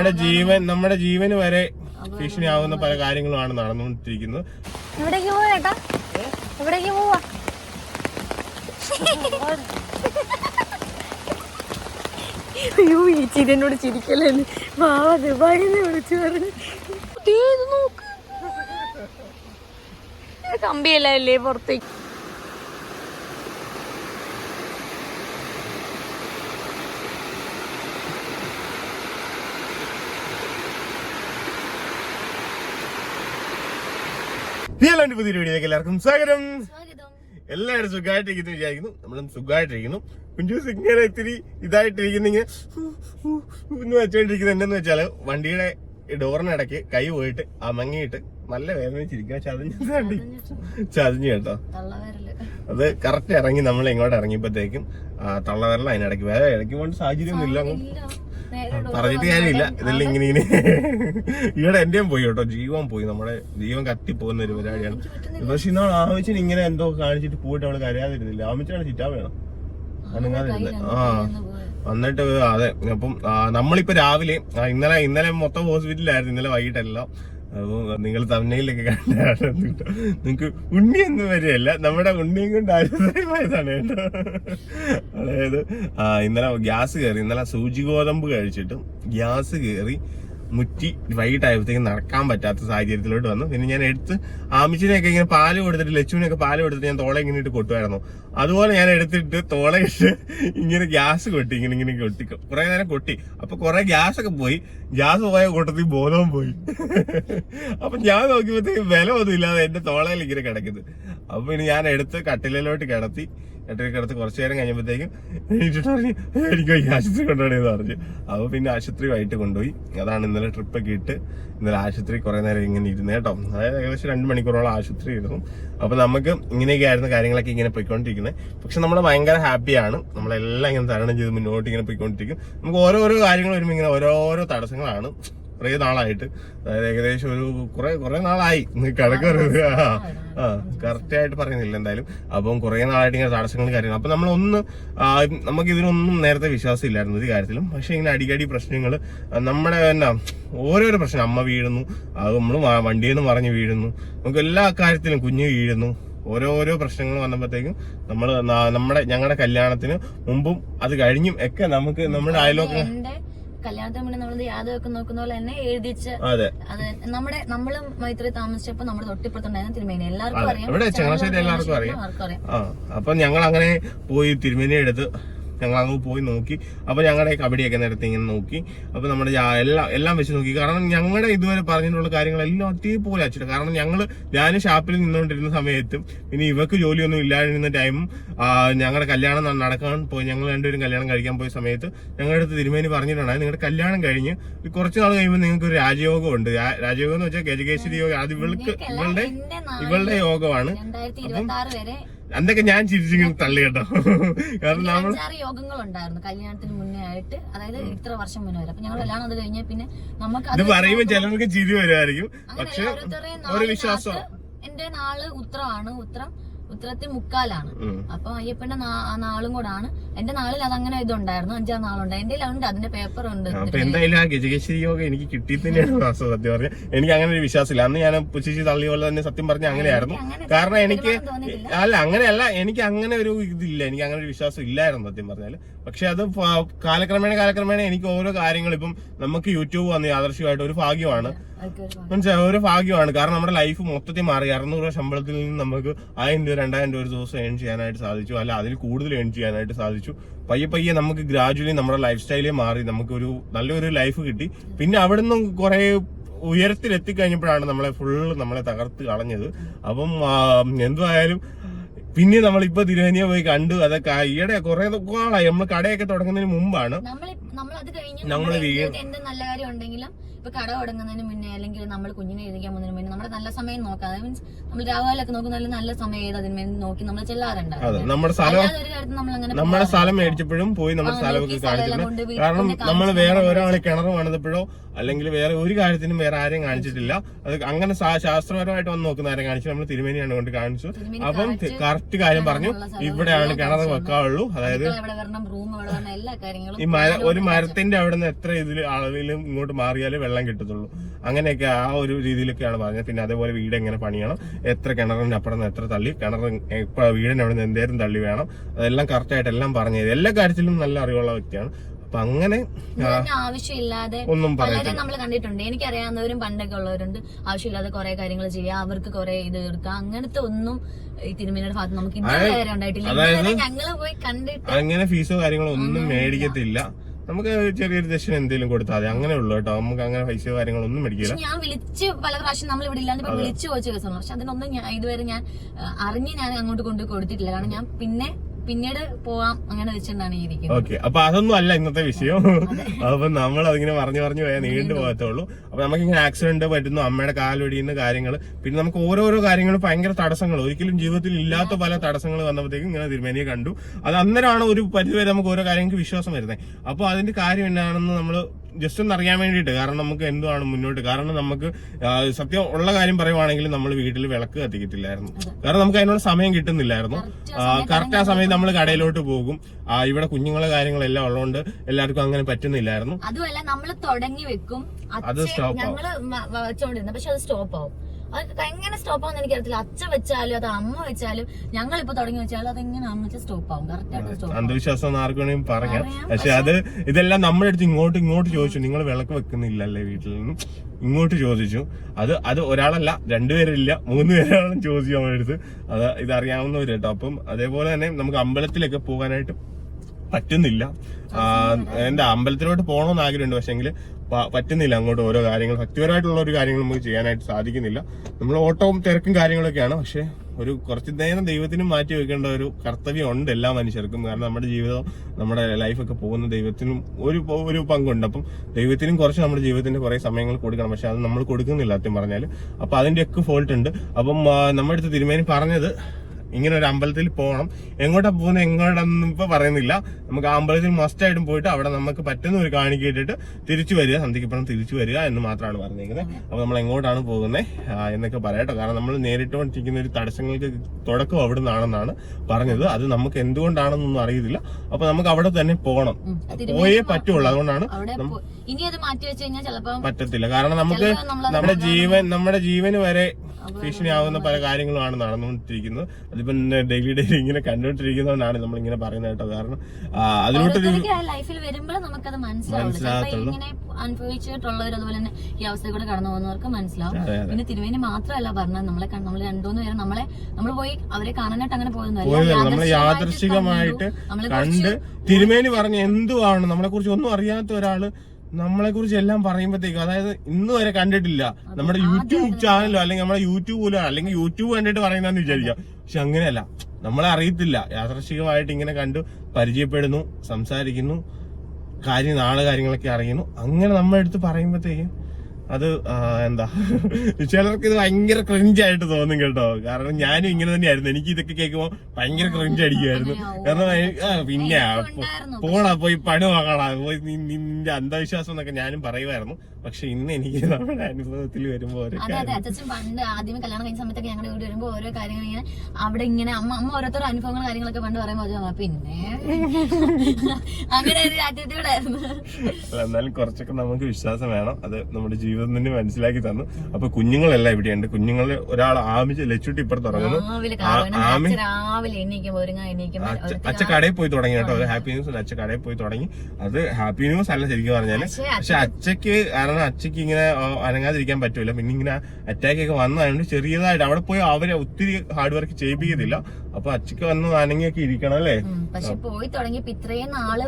നമ്മുടെ ജീവൻ നമ്മുടെ ജീവന് വരെ ഭീഷണിയാവുന്ന പല കാര്യങ്ങളുമാണ് നടന്നുകൊണ്ടിരിക്കുന്നത്. അയ്യോ ഈ ചിരിനോട് ചിരിക്കല്ലേ മാവ ദുബായിൽ നിന്ന് വിളിച്ചു പറഞ്ഞു. കമ്പിയല്ല പുറത്തേക്ക്? ഹലോ പുതിയൊരു വീഡിയോയിലേക്ക് എല്ലാവർക്കും സ്വാഗതം. എല്ലാവരും സുഖമായിട്ടിരിക്കുന്നു വിചാരിക്കുന്നു. നമ്മളും സുഖമായിട്ടിരിക്കുന്നു. കുഞ്ചൂസ് ഇങ്ങനെ ഇത്തിരി ഇതായിട്ടിരിക്കുന്ന ഇങ്ങനെ എന്ന് വെച്ചോണ്ടിരിക്കുന്നത് എന്തെന്ന് വെച്ചാൽ വണ്ടിയുടെ ഡോറിനിടയ്ക്ക് കൈ പോയിട്ട് അമങ്ങിയിട്ട് നല്ല വേദനിച്ചിരിക്കുക ചതഞ്ഞു ചതഞ്ഞു കേട്ടോ. അത് കറക്റ്റ് ഇറങ്ങി നമ്മൾ ഇങ്ങോട്ട് ഇറങ്ങിയപ്പോഴത്തേക്കും തള്ളവരല അതിനിടയ്ക്ക് വേറെ ഇടയ്ക്ക് പോകേണ്ട ഇല്ല നേരെ പറഞ്ഞിട്ട് കാര്യമില്ല. ഇതെല്ലാം ഇങ്ങനെ ഇങ്ങനെ. ഈടെ എന്റെയും പോയി കേട്ടോ. ജീവൻ പോയി. നമ്മുടെ ജീവൻ കത്തി പോകുന്ന ഒരു പരിപാടിയാണ്. പക്ഷെ ഇന്നാൾ ആമിച്ചൻ ഇങ്ങനെ എന്തോ കാണിച്ചിട്ട് പോയിട്ട് അവൾ കരയാതിരുന്നില്ല. ആമിച്ചാണ് ചിറ്റാ വേണം. അനങ്ങാതിരുന്നത് ആ. വന്നിട്ട് അതെ. അപ്പം നമ്മളിപ്പോ രാവിലെ ഇന്നലെ ഇന്നലെ മൊത്തം ഹോസ്പിറ്റലിലായിരുന്നു. ഇന്നലെ വൈകിട്ടെല്ലാം. അപ്പൊ നിങ്ങൾ തമിഴിലൊക്കെ കണ്ടാണ് നിങ്ങക്ക് എന്ന് വരികയല്ല. നമ്മുടെ ഉണ്ണിയും കൊണ്ട് ആരോഗ്യമായതാണ് കേട്ടോ. അതായത് ഇന്നലെ ഗ്യാസ് കയറി ഇന്നലെ സൂചി ഗോതമ്പ് കഴിച്ചിട്ടും ഗ്യാസ് കയറി മുറ്റി വൈകിട്ടായപ്പോഴത്തേക്കും നടക്കാൻ പറ്റാത്ത സാഹചര്യത്തിലോട്ട് വന്നു. പിന്നെ ഞാൻ എടുത്ത് ആമിച്ചിനെയൊക്കെ ഇങ്ങനെ പാൽ കൊടുത്തിട്ട് ലച്ചുവിനൊക്കെ പാൽ കൊടുത്തിട്ട് ഞാൻ തോളെ ഇങ്ങനെ ഇട്ട് കൊട്ടുമായിരുന്നു. അതുപോലെ ഞാൻ എടുത്തിട്ട് തോളെ ഇട്ട് ഇങ്ങനെ ഗ്യാസ് കൊട്ടി ഇങ്ങനെ ഇങ്ങനെ കൊട്ടി. കുറെ നേരം കൊട്ടി. അപ്പൊ കുറെ ഗ്യാസ് ഒക്കെ പോയി. ഗ്യാസ് പോയ കൂട്ടത്തിൽ ബോധവും പോയി. അപ്പൊ ഞാൻ നോക്കിയപ്പോഴത്തേക്ക് വില ഒന്നും ഇല്ലാതെ എന്റെ തോളയിൽ ഇങ്ങനെ കിടക്കുന്നത് അപ്പൊ ഇനി ഞാൻ എടുത്ത് കട്ടിലിലോട്ട് കിടത്തി കട്ടിലിൽ അടുത്ത് കുറച്ച് നേരം കഴിഞ്ഞപ്പോഴത്തേക്കും എനിക്ക് ഈ ആശുപത്രി കൊണ്ടുപോകണമെന്ന് പറഞ്ഞു. അപ്പോൾ പിന്നെ ആശുപത്രി വൈകിട്ട് കൊണ്ടുപോയി. അതാണ് ഇന്നലെ ട്രിപ്പ് ഒക്കെ ഇട്ട് ഇന്നലെ ആശുപത്രി കുറേ നേരം ഇങ്ങനെ ഇരുന്ന് കേട്ടോ. അതായത് ഏകദേശം രണ്ട് മണിക്കൂറോളം ആശുപത്രി ഇരുന്നു. അപ്പോൾ നമുക്ക് ഇങ്ങനെയൊക്കെ ആയിരുന്നു കാര്യങ്ങളൊക്കെ ഇങ്ങനെ പോയിക്കൊണ്ടിരിക്കുന്നത്. പക്ഷെ നമ്മൾ ഭയങ്കര ഹാപ്പിയാണ് നമ്മളെല്ലാം ഇങ്ങനെ തരണം ചെയ്ത് മുന്നോട്ട് ഇങ്ങനെ പോയിക്കൊണ്ടിരിക്കും. നമുക്ക് ഓരോരോ കാര്യങ്ങൾ വരുമ്പോൾ ഇങ്ങനെ ഓരോരോ തടസ്സങ്ങളാണ്. കുറേ നാളായിട്ട്. അതായത് ഏകദേശം ഒരു കുറെ കുറെ നാളായി. കണക്ക് പറയുന്നത് ആ ആ കറക്റ്റ് ആയിട്ട് പറയുന്നില്ല എന്തായാലും. അപ്പം കുറെ നാളായിട്ട് ഇങ്ങനെ തടസ്സങ്ങളും കാര്യങ്ങളും. അപ്പൊ നമ്മളൊന്ന് നമുക്ക് ഇതിനൊന്നും നേരത്തെ വിശ്വാസം ഇല്ലായിരുന്നു ഒരു കാര്യത്തിലും. പക്ഷെ ഇങ്ങനെ അടിക്കടി പ്രശ്നങ്ങൾ നമ്മുടെ എന്നാ ഓരോരോ പ്രശ്നം. അമ്മ വീഴുന്നു അത് നമ്മൾ വണ്ടിയിൽ നിന്ന് മറിഞ്ഞ് വീഴുന്നു. നമുക്ക് എല്ലാ കാര്യത്തിലും കുഞ്ഞ് വീഴുന്നു. ഓരോരോ പ്രശ്നങ്ങൾ വന്നപ്പോഴത്തേക്കും നമ്മൾ നമ്മുടെ ഞങ്ങളുടെ കല്യാണത്തിന് മുമ്പും അത് കഴിഞ്ഞും ഒക്കെ നമുക്ക് നമ്മുടെ അയലോക്കം കല്യാണത്തിന് മുന്നേ നമ്മൾ യാതൊക്കെ നോക്കുന്ന പോലെ തന്നെ എഴുതിച്ച് അതെ. നമ്മുടെ നമ്മളും മൈത്രി താമസിച്ചപ്പോ നമ്മുടെ തൊട്ടിപ്പുറത്തുണ്ടായിരുന്നു തിരുമേനി. എല്ലാവർക്കും അറിയാം. എല്ലാവർക്കും അറിയാം. അപ്പൊ ഞങ്ങൾ അങ്ങനെ പോയി തിരുമേനി എടുത്ത് ഞങ്ങൾ അങ്ങ് പോയി നോക്കി. അപ്പോൾ ഞങ്ങളുടെ കബഡിയൊക്കെ നേരത്തെ ഇങ്ങനെ നോക്കി. അപ്പോൾ നമ്മുടെ എല്ലാം എല്ലാം വെച്ച് നോക്കി. കാരണം ഞങ്ങളുടെ ഇതുവരെ പറഞ്ഞിട്ടുള്ള കാര്യങ്ങളെല്ലാം അതേപോലെ അച്ചിട്ട് കാരണം ഞങ്ങൾ ഞാൻ ഷാപ്പിൽ നിന്നുകൊണ്ടിരുന്ന സമയത്തും ഇനി ഇവക്ക് ജോലിയൊന്നും ഇല്ലാതിരുന്ന ടൈമും ഞങ്ങളുടെ കല്യാണം നടക്കാൻ പോയി. ഞങ്ങൾ രണ്ടുപേരും കല്യാണം കഴിക്കാൻ പോയ സമയത്ത് ഞങ്ങളുടെ അടുത്ത് തിരുമേനി പറഞ്ഞിട്ടുണ്ടായി നിങ്ങളുടെ കല്യാണം കഴിഞ്ഞ് കുറച്ച് നാൾ കഴിയുമ്പോൾ നിങ്ങൾക്ക് ഒരു രാജയോഗം ഉണ്ട് രാജയോഗം എന്ന് വെച്ചാൽ ഗജകേശ്വരി യോഗം. അത് ഇവൾക്ക് ഇവളുടെ ഇവളുടെ യോഗമാണ്. വരെ അന്നൊക്കെ ഞാൻ ചിരിച്ചിങ്ങനെ തള്ളി കേട്ടോ. കാരണം നമ്മൾ യോഗങ്ങളുണ്ടായിരുന്നു. കല്യാണത്തിന് മുന്നേ ആയിട്ട്. അതായത് ഇത്ര വർഷം മുന്നേ വരെ. അപ്പൊ ഞങ്ങൾ കല്യാണം അത് കഴിഞ്ഞ പിന്നെ നമുക്ക് ഇത് അത് പറയുമ്പോ ചിലർക്ക് ചിരി വരുമായിരിക്കും. പക്ഷേ പക്ഷെ ഒരു വിശ്വാസം. എന്റെ നാൾ ഉത്രമാണ് ഉത്രം ഉത്രത്തിൽ മുക്കാലാണ്. അപ്പൊ അയ്യപ്പന്റെ നാളും കൂടാണ്. എന്റെ നാളിൽ അതങ്ങനെ ഇതുണ്ടായിരുന്നു. അഞ്ചാം നാളുണ്ട്. എന്റെ ഉണ്ട് അതിന്റെ പേപ്പർ ഉണ്ട് എന്തായാലും ആ ഗജകേശ്വരി യോഗ എനിക്ക് കിട്ടി തന്നെയാണ് വാസ്തവം സത്യം പറഞ്ഞ. എനിക്ക് അങ്ങനെ ഒരു വിശ്വാസമില്ല. അന്ന് ഞാൻ പുച്ചിച്ചി തള്ളിയ പോലെ തന്നെ സത്യം പറഞ്ഞ അങ്ങനെയായിരുന്നു. കാരണം എനിക്ക്. അല്ല അങ്ങനെയല്ല. എനിക്ക് അങ്ങനെ ഒരു ഇതില്ല. എനിക്ക് അങ്ങനെ ഒരു വിശ്വാസം ഇല്ലായിരുന്നു സത്യം പറഞ്ഞാൽ. പക്ഷെ അത് കാലക്രമേണ കാലക്രമേണ എനിക്ക് ഓരോ കാര്യങ്ങളും ഇപ്പം നമുക്ക് യൂട്യൂബ് വന്ന് യാദർശികമായിട്ട് ഒരു ഭാഗ്യമാണ്. മനസ്സിലായി ഒരു ഭാഗ്യമാണ്. കാരണം നമ്മുടെ ലൈഫ് മൊത്തത്തിൽ മാറി. അറുന്നൂറ് രൂപ ശമ്പളത്തിൽ നിന്ന് നമുക്ക് ആയിരം രൂപ രണ്ടായിരം രൂപ ഒരു ദിവസം ഏൺ ചെയ്യാനായിട്ട് സാധിച്ചു. അല്ല അതിൽ കൂടുതൽ ഏൺ ചെയ്യാനായിട്ട് സാധിച്ചു. പയ്യെ പയ്യെ നമുക്ക് ഗ്രാജുവലി നമ്മുടെ ലൈഫ് സ്റ്റൈലേ മാറി നമുക്കൊരു നല്ലൊരു ലൈഫ് കിട്ടി. പിന്നെ അവിടെ നിന്നും കുറെ ഉയരത്തിൽ എത്തിക്കഴിഞ്ഞപ്പോഴാണ് നമ്മളെ ഫുൾ നമ്മളെ തകർത്ത് കളഞ്ഞത്. അപ്പം എന്തായാലും പിന്നെ നമ്മളിപ്പോ തിരുവനിയ പോയി കണ്ടു. അതൊക്കെ ഈയിടെ കുറെ നാളായി. നമ്മൾ കടയൊക്കെ തുടങ്ങുന്നതിന് മുമ്പാണ് നമ്മൾ അത് കഴിഞ്ഞ് നമ്മൾ നമ്മുടെ വീ- എന്ത് നല്ല കാര്യം ഉണ്ടെങ്കിലും ഇപ്പൊ കട തുടങ്ങുന്നതിന് മുന്നേ അല്ലെങ്കിൽ നമ്മൾ കുഞ്ഞിനെ എഴുതിക്കാൻ പോകുന്നതിന് മുന്നേ നമ്മുടെ നല്ല സമയം നോക്കാം. മീൻസ് നമ്മൾ രാവിലൊക്കെ നോക്കുന്ന നല്ല സമയം ഏത് അതിന് വേണ്ടി നോക്കി നമ്മൾ ചെല്ലാറുണ്ട്. നമ്മുടെ സ്ഥലം നമ്മുടെ സ്ഥലം മേടിച്ചപ്പോഴും പോയി നമ്മുടെ സ്ഥലമൊക്കെ കാണിച്ചിട്ടുണ്ട്. കാരണം നമ്മൾ വേറെ ഒരാൾ കിണർ പണിതപ്പോഴോ അല്ലെങ്കിൽ വേറെ ഒരു കാര്യത്തിനും വേറെ ആരെയും കാണിച്ചിട്ടില്ല. അത് അങ്ങനെ ശാസ്ത്രപരമായിട്ട് വന്ന് നോക്കുന്ന ആരെയും കാണിച്ചു നമ്മൾ തിരുമേനിയാണ് കൊണ്ട് കാണിച്ചു. അപ്പം കറക്റ്റ് കാര്യം പറഞ്ഞു. ഇവിടെയാണ് കിണർ വെക്കാവുള്ളൂ. അതായത് ഈ മര ഒരു മരത്തിന്റെ അവിടെ നിന്ന് എത്ര ഇതിൽ അളവിലും ഇങ്ങോട്ട് മാറിയാലേ വെള്ളം കിട്ടത്തുള്ളൂ. അങ്ങനെയൊക്കെ ആ ഒരു രീതിയിലൊക്കെയാണ് പറഞ്ഞത്. പിന്നെ അതേപോലെ വീട് എങ്ങനെ പണിയണം? എത്ര കിണറിന് അപ്പുറം എത്ര തള്ളി? കിണർ വീടിന് അവിടെ നിന്ന് എന്തേലും തള്ളി വേണം? അതെല്ലാം കറക്റ്റായിട്ട് എല്ലാം പറഞ്ഞു തരും. എല്ലാ കാര്യത്തിലും നല്ല അറിവുള്ള വ്യക്തിയാണ്. അപ്പൊ അങ്ങനെ ആവശ്യമില്ലാതെ ഒന്നും പറയത്തില്ല. നമ്മൾ കണ്ടിട്ടുണ്ട്. എനിക്കറിയാവുന്നവരും പണ്ടൊക്കെ ഉള്ളവരുണ്ട്. ആവശ്യമില്ലാതെ കുറെ കാര്യങ്ങൾ ചെയ്യാം. അവർക്ക് കുറെ ഇത് എടുക്കാം അങ്ങനത്തെ ഒന്നും ഈ തിരുമേനിയുടെ ഭാഗത്ത് നമുക്ക് ഇതുവരെ ഉണ്ടായിട്ടില്ല. ഞങ്ങൾ പോയി കണ്ടിട്ട് അങ്ങനെ ഫീസോ കാര്യങ്ങളോ ഒന്നും മേടിക്കത്തില്ല. നമുക്ക് ചെറിയൊരു ദക്ഷിണ എന്തെങ്കിലും കൊടുത്താൽ മതി. അങ്ങനെ ഉള്ളു കേട്ടോ. നമുക്ക് അങ്ങനെ പൈസ കാര്യങ്ങളൊന്നും മേടിക്കില്ല ഞാൻ വിളിച്ച് പല പ്രാവശ്യം നമ്മൾ ഇവിടെ ഇല്ലാണ്ട് വിളിച്ചു ചോദിച്ച പക്ഷെ അതിനൊന്നും ഞാൻ ഇതുവരെ ഞാൻ അറിഞ്ഞ് ഞാൻ അങ്ങോട്ട് കൊണ്ട് കൊടുത്തിട്ടില്ല. കാരണം ഞാൻ പിന്നെ പിന്നീട് പോവാം. അങ്ങനെ വെച്ചിട്ടാണ് ഈ ഇരിക്കുന്നത്. ഓക്കെ. അപ്പൊ അതൊന്നും അല്ല ഇന്നത്തെ വിഷയം. അപ്പൊ നമ്മൾ അതിങ്ങനെ പറഞ്ഞു പറഞ്ഞു പോയാൽ നീണ്ടു പോകത്തുള്ളൂ. അപ്പൊ നമുക്ക് ഇങ്ങനെ ആക്സിഡന്റ് പറ്റുന്നു അമ്മയുടെ കാലൊടിയുന്ന കാര്യങ്ങൾ പിന്നെ നമുക്ക് ഓരോരോ കാര്യങ്ങൾ ഭയങ്കര തടസ്സങ്ങൾ ഒരിക്കലും ജീവിതത്തിൽ ഇല്ലാത്ത പല തടസ്സങ്ങൾ വന്നപ്പോഴത്തേക്കും ഇങ്ങനെ തിരുമേനിയെ കണ്ടു. അത് അന്നേരമാണ് ഒരു പരിധിവരെ നമുക്ക് ഓരോ കാര്യങ്ങൾക്ക് വിശ്വാസം വരുന്നത്. അപ്പൊ അതിന്റെ കാര്യം എന്നാണെന്ന് നമ്മൾ ജസ്റ്റ് ഒന്ന് അറിയാൻ വേണ്ടിയിട്ട് കാരണം നമുക്ക് എന്തുവാണ് മുന്നോട്ട്? കാരണം നമുക്ക് സത്യം ഉള്ള കാര്യം പറയുവാണെങ്കിൽ നമ്മൾ വീട്ടിൽ വിളക്ക് കത്തിക്കത്തില്ലായിരുന്നു. കാരണം നമുക്ക് അതിനുള്ള സമയം കിട്ടുന്നില്ലായിരുന്നു. കറക്റ്റ് ആ സമയത്ത് നമ്മൾ കടയിലോട്ട് പോകും. ഇവിടെ കുഞ്ഞുങ്ങളെ കാര്യങ്ങളെല്ലാം ഉള്ളതുകൊണ്ട് എല്ലാവർക്കും അങ്ങനെ പറ്റുന്നില്ലായിരുന്നു. അതുമല്ല നമ്മൾ തുടങ്ങി വെക്കും. അത് stop ആവും. പക്ഷെ അത് സ്റ്റോപ്പ് ആവും. അത് എങ്ങനെ സ്റ്റോപ്പ് ആവുന്ന എനിക്കറിയത്തില്ല. അച്ഛൻ വെച്ചാലും അത് അമ്മ വെച്ചാലും ഞങ്ങൾ ഇപ്പൊ തുടങ്ങി വെച്ചാലും അതെങ്ങനെ എങ്ങനെ അമ്മ വെച്ചാൽ സ്റ്റോപ്പ് ആവും. കറക്റ്റ് ആയിട്ട് സ്റ്റോപ്പ് അന്ധവിശ്വാസം ആർക്കും പറയാം. പക്ഷെ അത് ഇതെല്ലാം നമ്മുടെ അടുത്ത് ഇങ്ങോട്ട് ഇങ്ങോട്ട് ചോദിച്ചു. നിങ്ങൾ വിളക്ക് വെക്കുന്നില്ലല്ലേ വീട്ടിൽ നിന്നും? ഇങ്ങോട്ട് ചോദിച്ചു. അത് അത് ഒരാളല്ല രണ്ടുപേരില്ല മൂന്ന് പേരാണ് ചോദിച്ചു നമ്മുടെ അടുത്ത്. അത് ഇതറിയാവുന്നവർ കേട്ടോ. അപ്പം അതേപോലെ തന്നെ നമുക്ക് അമ്പലത്തിലൊക്കെ പോകാനായിട്ട് പറ്റുന്നില്ല. എന്താ അമ്പലത്തിലോട്ട് പോകണമെന്ന് ആഗ്രഹമുണ്ട്. പക്ഷെങ്കിൽ പറ്റുന്നില്ല അങ്ങോട്ട് ഓരോ കാര്യങ്ങൾ. ഭക്തിപരമായിട്ടുള്ള ഒരു കാര്യങ്ങൾ നമുക്ക് ചെയ്യാനായിട്ട് സാധിക്കുന്നില്ല. നമ്മൾ ഓട്ടവും തിരക്കും കാര്യങ്ങളൊക്കെയാണ്. പക്ഷെ ഒരു കുറച്ച് നേരം ദൈവത്തിനും മാറ്റി വെക്കേണ്ട ഒരു കർത്തവ്യം ഉണ്ട് എല്ലാ മനുഷ്യർക്കും. കാരണം നമ്മുടെ ജീവിതം നമ്മുടെ ലൈഫൊക്കെ പോകുന്ന ദൈവത്തിനും ഒരു ഒരു പങ്കുണ്ട്. അപ്പം ദൈവത്തിനും കുറച്ച് നമ്മുടെ ജീവിതത്തിന്റെ കുറെ സമയങ്ങൾ കൊടുക്കണം. പക്ഷെ അത് നമ്മൾ കൊടുക്കുന്നില്ല സത്യം പറഞ്ഞാൽ അപ്പൊ അതിന്റെയൊക്കെ ഫോൾട്ട് ഉണ്ട്. അപ്പം നമ്മുടെ അടുത്ത് തിരുമേനി പറഞ്ഞത് ഇങ്ങനെ ഒരു അമ്പലത്തിൽ പോകണം. എങ്ങോട്ടാ പോകുന്നത് എങ്ങോട്ടൊന്നും ഇപ്പൊ പറയുന്നില്ല. നമുക്ക് ആ അമ്പലത്തിൽ മസ്റ്റ് ആയിട്ടും പോയിട്ട് അവിടെ നമുക്ക് പറ്റുന്ന ഒരു കാണിക്ക് ഇട്ടിട്ട് തിരിച്ചു വരിക സന്ധിക്കപ്പുറം തിരിച്ചു വരിക എന്ന് മാത്രമാണ് പറഞ്ഞിരിക്കുന്നത്. അപ്പൊ നമ്മൾ എങ്ങോട്ടാണ് പോകുന്നത് എന്നൊക്കെ പറയട്ടോ കാരണം നമ്മൾ നേരിട്ടുകൊണ്ടിരിക്കുന്ന ഒരു തടസ്സങ്ങൾക്ക് തുടക്കം അവിടെ നിന്നാണെന്നാണ് പറഞ്ഞത്. അത് നമുക്ക് എന്തുകൊണ്ടാണെന്നൊന്നും അറിയത്തില്ല. അപ്പൊ നമുക്ക് അവിടെ തന്നെ പോകണം. പോയേ പറ്റുള്ളൂ. അതുകൊണ്ടാണ് അവിടെ പോ- ഇനി അത് മാറ്റി വെച്ച് കഴിഞ്ഞാൽ ചിലപ്പം പറ്റത്തില്ല. കാരണം നമുക്ക് നമ്മുടെ ജീവൻ നമ്മുടെ ജീവന് വരെ ഭീഷണിയാവുന്ന പല കാര്യങ്ങളുമാണ് നടന്നുകൊണ്ടിരിക്കുന്നത്. അതിപ്പം ഡെയിലി ഡെയിലി ഇങ്ങനെ കണ്ടുകൊണ്ടിരിക്കുന്നതുകൊണ്ടാണ് നമ്മൾ ഇങ്ങനെ പറയുന്നത് കേട്ടോ. കാരണം അതിലോട്ട് ലൈഫിൽ വരുമ്പോൾ നമുക്കത് മനസ്സിലാവുള്ളൂ. അനുഭവിച്ചിട്ടുള്ളവർ അതുപോലെ തന്നെ ഈ അവസ്ഥയിൽ കൂടെ കടന്നു പോകുന്നവർക്ക് മനസ്സിലാവും. പിന്നെ തിരുവേനി മാത്രമല്ല പറഞ്ഞത് നമ്മളെ നമ്മൾ രണ്ടുമൂന്ന് പേര് നമ്മളെ നമ്മൾ പോയി അവരെ കാണാനായിട്ട് അങ്ങനെ നമ്മൾ യാദൃശികമായിട്ട് കണ്ട് തിരുമേനി പറഞ്ഞ എന്തുവാണ്? നമ്മളെ കുറിച്ച് ഒന്നും അറിയാത്ത ഒരാൾ നമ്മളെ കുറിച്ച് എല്ലാം പറയുമ്പോഴത്തേക്കും അതായത് ഇന്ന് വരെ കണ്ടിട്ടില്ല. നമ്മുടെ യൂട്യൂബ് ചാനലോ അല്ലെങ്കിൽ നമ്മുടെ യൂട്യൂബ് പോലും അല്ലെങ്കിൽ യൂട്യൂബ് കണ്ടിട്ട് പറയുന്നതെന്ന് വിചാരിക്കാം. പക്ഷെ അങ്ങനെയല്ല. നമ്മളെ അറിയത്തില്ല. യാദർശികമായിട്ട് ഇങ്ങനെ കണ്ടു പരിചയപ്പെടുന്നു സംസാരിക്കുന്നു കാര്യം നാളെ കാര്യങ്ങളൊക്കെ അറിയുന്നു. അങ്ങനെ നമ്മളെടുത്ത് പറയുമ്പോഴത്തേക്കും അത് എന്താ? ചിലർക്ക് ഇത് ഭയങ്കര ക്രിഞ്ചായിട്ട് തോന്നും കേട്ടോ. കാരണം ഞാനും ഇങ്ങനെ തന്നെയായിരുന്നു. എനിക്ക് ഇതൊക്കെ കേൾക്കുമ്പോൾ ഭയങ്കര ക്രിഞ്ച് അടിക്കുമായിരുന്നു കാരണം പിന്നെ പോണാ പോടാ പോയി പണി വാങ്ങടാ പോയി നിന്റെ അന്ധവിശ്വാസം എന്നൊക്കെ ഞാനും പറയുമായിരുന്നു പക്ഷെ ഇന്ന് എനിക്ക് നമ്മുടെ അനുഭവത്തിൽ വരുമ്പോൾ ഓരോ അതെ അച്ഛൻ പണ്ട് ആദ്യം കല്യാണം കഴിഞ്ഞ സമയത്തൊക്കെ ഞങ്ങളുടെ വീട് വരുമ്പോൾ ഓരോ കാര്യങ്ങൾ ഇങ്ങനെ അവിടെ ഇങ്ങനെ അമ്മ അമ്മ ഓരോരുത്തർ അനുഭവങ്ങൾ കാര്യങ്ങളൊക്കെ പണ്ട് പറയുമ്പോൾ പിന്നെ? അങ്ങനെ ഒരു ആറ്റിറ്റ്യൂഡ് ആയിരുന്നു. എന്നാലും കുറച്ചൊക്കെ നമുക്ക് വിശ്വാസം വേണം. അത് നമ്മുടെ ജീവിതം തന്നെ മനസ്സിലാക്കി തന്നു. അപ്പൊ കുഞ്ഞുങ്ങളെല്ലാം ഇവിടെയുണ്ട്. കുഞ്ഞുങ്ങളെ ഒരാൾ ആമിച്ച് ലച്ചുട്ടി ഇപ്പുറത്ത് തുടങ്ങുന്നു ആമി അച്ഛ കടയിൽ പോയി തുടങ്ങി കേട്ടോ. ഹാപ്പി ന്യൂസ് അച്ഛ കടയിൽ പോയി തുടങ്ങി. അത് ഹാപ്പി ന്യൂസ് അല്ല ശരിക്കും പറഞ്ഞാൽ. പക്ഷേ അച്ഛക്ക് കാരണം അച്ഛക്ക് ഇങ്ങനെ അനങ്ങാതിരിക്കാൻ പറ്റൂല. പിന്നെ ഇങ്ങനെ അറ്റാക്ക് ഒക്കെ വന്നതുകൊണ്ട് ചെറിയതായിട്ട് അവിടെ പോയി അവരെ ഒത്തിരി ഹാർഡ് വർക്ക് ചെയ്യിപ്പിക്കത്തില്ല. അപ്പൊ അച്ഛക്ക് വന്ന് അനങ്ങിയൊക്കെ ഇരിക്കണം അല്ലേ? പക്ഷെ പോയി തുടങ്ങിയപ്പോ ഇത്രയും നാൾ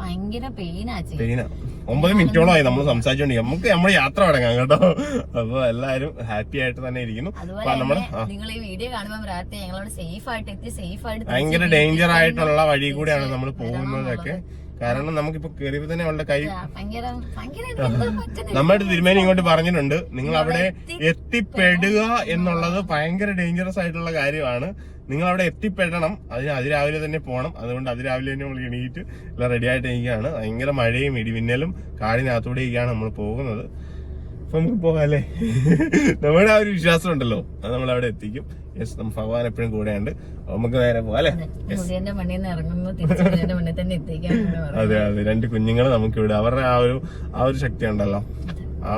ഭയങ്കര പെയിന ഒമ്പത് മിനിറ്റോളമായി നമ്മൾ സംസാരിച്ചോണ്ടിരിക്കും നമുക്ക് നമ്മുടെ യാത്ര തുടങ്ങാം കേട്ടോ. അപ്പൊ എല്ലാരും ഹാപ്പി ആയിട്ട് തന്നെ ഇരിക്കുന്നു. അതുപോലെ അപ്പൊ നമ്മൾ നിങ്ങൾ ഈ വീഡിയോ കാണുമ്പോൾ രാത്രി ഞങ്ങളോട് സേഫ് ആയിട്ട് എത്തി സേഫ് ആയിട്ട് ഭയങ്കര ഡേഞ്ചർ ആയിട്ടുള്ള വഴി കൂടിയാണ് നമ്മൾ പോകുന്നതൊക്കെ. കാരണം നമുക്കിപ്പോ കയറിയപ്പോ തന്നെ അവളുടെ കൈ. നമ്മുടെ തിരുമേനി ഇങ്ങോട്ട് പറഞ്ഞിട്ടുണ്ട്. നിങ്ങൾ അവിടെ എത്തിപ്പെടുക. എന്നുള്ളത് ഭയങ്കര ഡേഞ്ചറസ് ആയിട്ടുള്ള കാര്യമാണ്. നിങ്ങൾ അവിടെ എത്തിപ്പെടണം. അതിന് അതിരാവിലെ തന്നെ പോകണം അതുകൊണ്ട് അതിരാവിലെ തന്നെ നമ്മൾ എണീറ്റ് എല്ലാം റെഡി ആയിട്ട് ഇരിക്കുകയാണ്. ഭയങ്കര മഴയും ഇടിമിന്നലും കാടിനകത്തൂടെയൊക്കെയാണ് നമ്മൾ പോകുന്നത്. അപ്പൊ നമുക്ക് പോകാം അല്ലേ നമ്മുടെ ആ ഒരു വിശ്വാസം ഉണ്ടല്ലോ. അത് നമ്മൾ അവിടെ എത്തിക്കും. യെസ് നമ്മൾ ഭഗവാൻ എപ്പോഴും കൂടെയുണ്ട്. നമുക്ക് നേരെ പോകാം അല്ലേ? അതെ. അതെ രണ്ട് കുഞ്ഞുങ്ങൾ നമുക്ക് ഇവിടെ. അവരുടെ ആ ഒരു ആ ഒരു ശക്തി ഉണ്ടല്ലോ ആ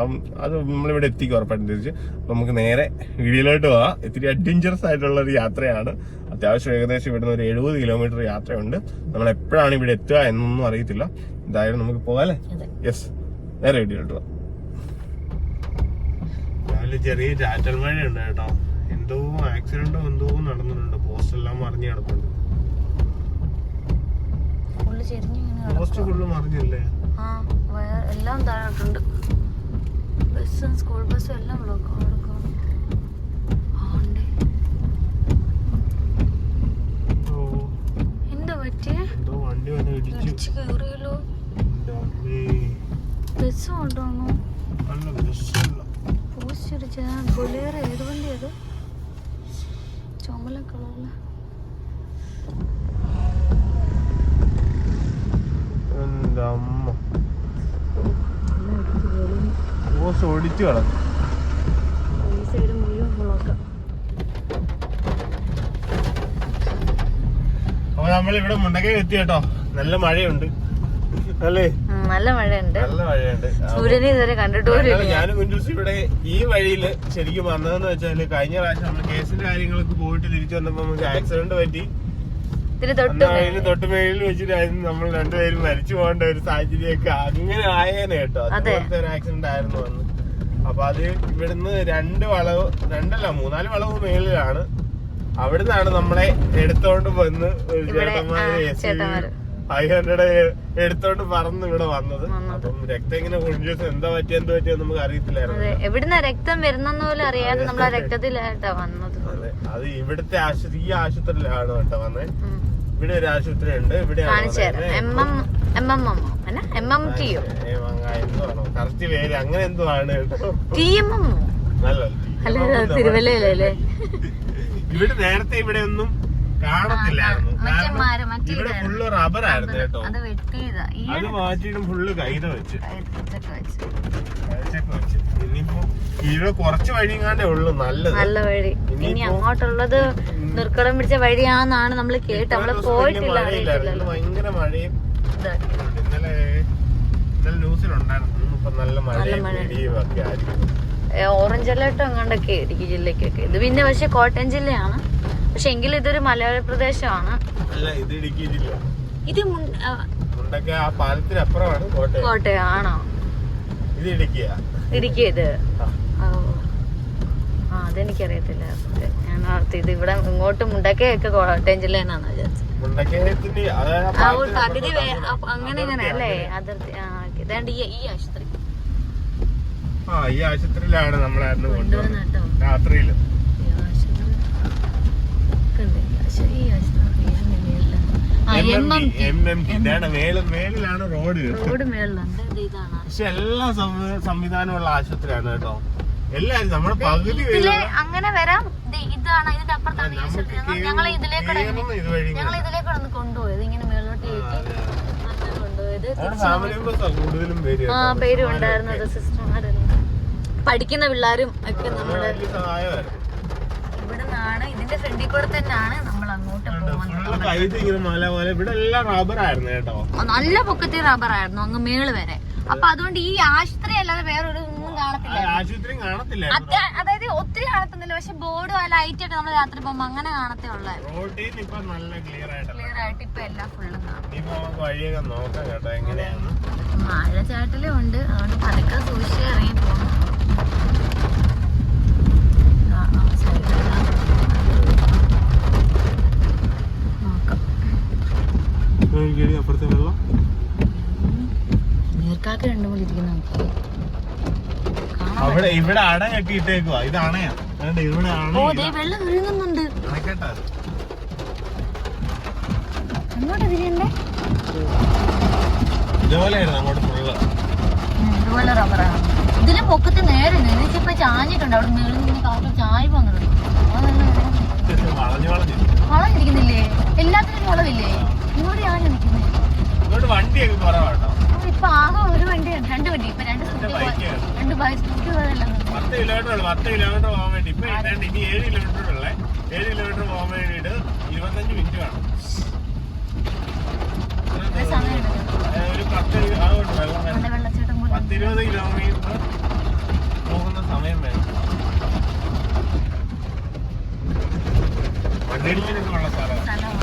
അത് നമ്മളിവിടെ എത്തിക്കും ഉറപ്പായിട്ടും തിരിച്ച്. അപ്പൊ നമുക്ക് നേരെ വീഡിയോയിലോട്ട് പോവാം. ഇത്തിരി അഡ്വഞ്ചറസ് ആയിട്ടുള്ള ഒരു യാത്രയാണ്. അത്യാവശ്യം ഏകദേശം ഇവിടുന്ന് ഒരു എഴുപത് കിലോമീറ്റർ യാത്രയുണ്ട്. നമ്മൾ എപ്പോഴാണ് ഇവിടെ എത്തുക എന്നൊന്നും അറിയത്തില്ല. എന്തായാലും നമുക്ക് പോകാല്ലേ യെസ് നേരെ വീഡിയോയിലോട്ട് പോവാം. രാവിലെ ചെറിയ ചാറ്റൽ മഴ ഉണ്ട് കേട്ടോ. എന്തോ ആക്സിഡന്റോ എന്തോ നടന്നിട്ടുണ്ട്. പോസ്റ്റ് എല്ലാം മറിഞ്ഞു കിടപ്പുണ്ട്. ഇങ്ങനെ പോസ്റ്റ് ഫുള്ള് മറിഞ്ഞല്ലേ? എല്ലാം താഴോട്ടുണ്ട്. ബസ്സും സ്കൂൾ ബസ്സും എല്ലാം ബ്ലോക്ക് കൊടുക്കും ഓ എന്താ പറ്റിയേ എന്തോ വണ്ടി വന്ന് ഇടിച്ചു ഇടിച്ച് കയറിയല്ലോ എന്റെ അമ്മേ. ബസ് കൊണ്ടുവന്നു അല്ല ബസ്സല്ല പോസ്റ്റ് അടിച്ച ബൊലേറോ ഏത് വണ്ടി അത് ചുമല കളറിൽ എന്റെ അമ്മ മുഴുവൻ ബ്ലോക്കാം അപ്പൊ നമ്മളിവിടെ മുണ്ടക്കൈ എത്തി കേട്ടോ. നല്ല മഴയുണ്ട്. അല്ലേ? നല്ല മഴയുണ്ട്. നല്ല മഴയുണ്ട്. സൂര്യനെ ഇതുവരെ കണ്ടിട്ട് ഞാനും കുഞ്ചൂസ് ഇവിടെ ഈ വഴിയിൽ ശരിക്കും വന്നതെന്ന് വെച്ചാൽ കഴിഞ്ഞ പ്രാവശ്യം നമ്മൾ കേസിന്റെ കാര്യങ്ങൾക്ക് പോയിട്ട് തിരിച്ചു വന്നപ്പോ നമുക്ക് ആക്സിഡന്റ് പറ്റി. തൊട്ട് മേളിൽ വെച്ചിട്ടായിരുന്നു നമ്മൾ രണ്ടുപേരും മരിച്ചു പോകേണ്ട ഒരു സാഹചര്യമൊക്കെ അങ്ങനെ ആയേനെ കേട്ടോ. അതുപോലത്തെ ഒരു ആക്സിഡന്റ് ആയിരുന്നു അന്ന്. അപ്പൊ അത് ഇവിടുന്ന് രണ്ട് വളവ് രണ്ടല്ല മൂന്നാൽ വളവ് മേളിലാണ് അവിടുന്നാണ് നമ്മളെ എടുത്തോണ്ട് വന്ന് ചേട്ടന്മാര്. ഫൈവ് ഹൺഡ്രഡ് എടുത്തോണ്ട് പറന്ന് ഇവിടെ വന്നത്. അപ്പം രക്തം ഇങ്ങനെ കുഞ്ചൂസ് എന്താ പറ്റിയ എന്താ പറ്റിയോ നമുക്ക് അറിയത്തില്ലായിരുന്നു എവിടുന്ന രക്തം വരുന്നെന്ന് പോലും അറിയാതെ നമ്മൾ രക്തത്തിലായിട്ടാ വന്നത് അതെ അത് ഇവിടുത്തെ ആശുപത്രി ഈ ആശുപത്രിയിലാണ് കേട്ടോ വന്നത്. ഇവിടെ ഒരു ആശുപത്രി ഉണ്ട് കാണിച്ചു തരാം M M M M M എന്നാ എം എം ടി യോ കറക്റ്റ് പേര് അങ്ങനെ എന്തോ ആണ് ടി എം എം നല്ല അല്ല തിരുവല്ലയിലല്ലേ ഇവിടെ നേരത്തെ ഇവിടെ ഒന്നും കാണത്തില്ലായിരുന്നു. ഇവിടെ. ഫുള്ള് റബ്ബർ ആയിരുന്നു കേട്ടോ. അത് മാറ്റിയിട്ടും ഫുള്ള് കൈത വെച്ച്. വെച്ച്. ഇനിയിപ്പോ ഇവിടെ കുറച്ച് വഴിയെങ്ങാണ്ടേ ഉള്ളു നല്ലത്. നല്ല വഴി. ഇനി അങ്ങോട്ടുള്ളത് നിർക്കടം പിടിച്ച വഴിയാന്നാണ് നമ്മൾ കേട്ട്. നമ്മൾ പോയിട്ടില്ല മഴയില്ലായിരുന്നു. അറിയത്തില്ലല്ലോ. ഇന്ന് ഭയങ്കര മഴയും. ഇന്നലെ ഇന്നലെ ന്യൂസിലുണ്ടായിരുന്നു. ഇന്നിപ്പോ നല്ല മഴയും മഴ. ഇടിയും ഒക്കെ ആയിരിക്കും ഓറഞ്ച് അലേർട്ടും അങ്ങോട്ടൊക്കെ ഇടുക്കി ജില്ലക്കൊക്കെ ഇത് പിന്നെ പക്ഷെ കോട്ടയം ജില്ലയാണ്. പക്ഷെ എങ്കിലും ഇതൊരു മലയോര പ്രദേശമാണ്. ഇത് കോട്ടയാണോ കോട്ടയം. ആണോ? ഇത് ഇത്? ആ. അതെനിക്കറിയത്തില്ല. ഞാൻ ഓർത്ത് ഇത് ഇവിടെ ഇങ്ങോട്ട് മുണ്ടക്കയൊക്കെ കോട്ടയം ജില്ല എന്നാന്ന് വിചാരിച്ചത് പകുതി അങ്ങനെ അങ്ങനെ അല്ലേ? അതിർത്തി ആ ഇതാണ്ട് ഈ ഈ ആശുപത്രി. ആ ഈ ആശുപത്രിയിലാണ് നമ്മളായിരുന്നു കൊണ്ടുവന്നത്. രാത്രിയിൽ ഈ ആശുപത്രി ഒക്കെ ഉണ്ട്. ഈ ആശു- ഈ ആശുപത്രി പേര് മേളിൽ. ആ, MM T. M M T ഇതാണ് മേളിൽ മേളിലാണ് റോഡ്. റോഡ് പക്ഷെ എല്ലാ സംവി- സംവിധാനമുള്ള ആശുപത്രിയാണ് കേട്ടോ. എല്ലാരും നമ്മുടെ പകുതി അങ്ങനെ വരാം. ദേ ഇതാണ്. ഇതിന്റെ അപ്പുറത്താണ് ഞങ്ങൾ ഇതിലേക്കൂടെ ഞങ്ങൾ ഇതിലേക്കൂടെ കൊണ്ടുപോയത്. ഇങ്ങനെ മേളിലോട്ട് കൊണ്ടുപോയത്. ആ പേരും ഉണ്ടായിരുന്നത് സിസ്റ്റർമാരെല്ലാം പഠിക്കുന്ന പിള്ളേരും ഒക്കെ നമ്മുടെ സഹായമായിരുന്നു. ഇവിടെ നിന്നാണ് ഇതിന്റെ ഫ്രണ്ടിൽ കൂടെ തന്നെയാണ് നല്ല പൊക്കത്തെ റബ്ബർ ആയിരുന്നു അങ്ങ് മേൾ വരെ. അപ്പൊ അതുകൊണ്ട് ഈ ആശുപത്രി അല്ലാതെ വേറൊരു ഒന്നും കാണത്തില്ല. കാണത്തില്ല അതായത് ഒത്തിരി കാണത്തുന്നില്ല പക്ഷെ ബോർഡും ആ ലൈറ്റ് ഒക്കെ നമ്മൾ രാത്രി പോകുമ്പോ അങ്ങനെ കാണത്തേ ഉള്ളു. ക്ലിയർ ആയിട്ട് ഇപ്പൊ എല്ലാം ഫുള്ളും കാണും. മഴ ചാട്ടലും ഉണ്ട്. അതുകൊണ്ട് പതുക്കെ സൂക്ഷിച്ച് ഇറങ്ങി പോകണം ആ, ആ സൈഡിലെല്ലാം നോക്കാം നോക്കിയടി അപ്പുറത്തെ വെള്ളം. നീർക്കാക്ക രണ്ടും കൂടി ഇരിക്കുന്ന അവിടെ ഇവിടെ അട കെട്ടിയിട്ടേക്കുവാ. ഇത് അണയാ ഇവിടെ അണ ഓ ദേ വെള്ളം ഒഴുകുന്നുണ്ട് അണക്കെട്ടാ അങ്ങോട്ട് തിരിയണ്ടേ? ഇതുപോലെയായിരുന്നു അങ്ങോട്ട് ഫുള്ള് ഇതുപോലെ റബ്ബറാണ് ഇതിലെ പൊക്കത്ത് നേരെ നിന്നിച്ചിപ്പോ ചാഞ്ഞിട്ടുണ്ട്. അവിടെ മേളിൽ നിന്ന് കാറ്റ് ചായ വന്നത് വളഞ്ഞു വളഞ്ഞു വളം ഇരിക്കുന്നില്ലേ എല്ലാത്തിനും വളമില്ലേ ഇവിടെയാണ് നിൽക്കുന്നത് ഇങ്ങോട്ട് വണ്ടിയൊക്കെ കുറവാട്ടോ ഇപ്പൊ ആകെ ഒരു വണ്ടിയാണ് രണ്ട് വണ്ടി ഇപ്പൊ രണ്ട് രണ്ട് സ്കൂട്ടി ബൈക്കാണ് രണ്ട് ബൈക്ക് സ്കൂട്ടി പോയതല്ല പത്ത് കിലോമീറ്റർ ഉള്ളു. പത്ത് കിലോമീറ്റർ പോകാൻ വേണ്ടി. ഇപ്പൊ ഏതാണ്ട് ഇനി ഏഴ് കിലോമീറ്റർ ഉള്ളേ. ഏഴ് കിലോമീറ്റർ പോകാൻ വേണ്ടിയിട്ട് ഇരുപത്തഞ്ച് മിനിറ്റ് വേണം. ഒരു പത്ത് പത്തിരുപത് കിലോമീറ്റർ പോകുന്ന സമയം വേണം. വണ്ടിയിടിച്ചിനൊക്കെ ഉള്ള സ്ഥലമാണ് സ്ഥലമാണ്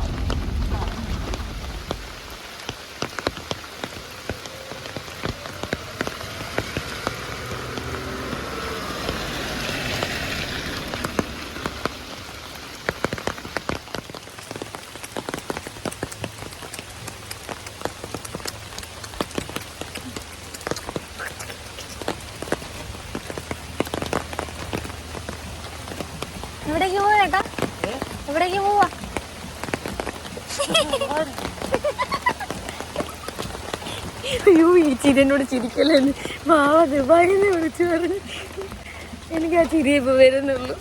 എവിടേക്ക് പോവാ ചേട്ടാ എവിടേക്ക് പോവാ അയ്യോ ഈ ചിരി എന്നോട് ചിരിക്കലെന്ന് മാവ ദുബായിൽ നിന്ന് വിളിച്ചു പറഞ്ഞു. എനിക്ക് ആ ചിരി ഇപ്പോൾ വരുന്നുള്ളൂ